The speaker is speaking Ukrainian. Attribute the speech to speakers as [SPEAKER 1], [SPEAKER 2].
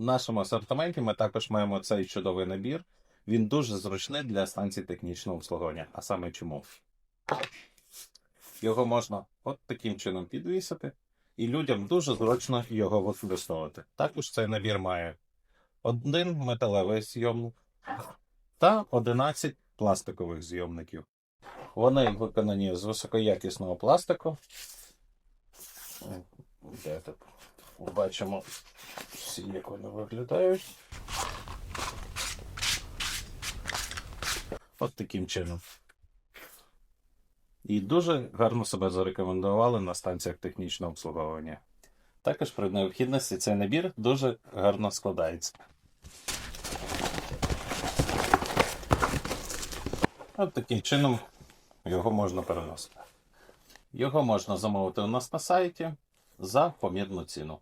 [SPEAKER 1] В нашому асортименті ми також маємо цей чудовий набір. Він дуже зручний для станцій технічного обслуговування. А саме чому? Його можна от таким чином підвісити, і людям дуже зручно його використовувати. Також цей набір має один металевий зйомник та 11 пластикових зйомників. Вони виконані з високоякісного пластику. Де тут? Бачимо всі, як вони виглядають. От таким чином. І дуже гарно себе зарекомендували на станціях технічного обслуговування. Також при необхідності цей набір дуже гарно складається. От таким чином його можна переносити. Його можна замовити у нас на сайті за помірну ціну.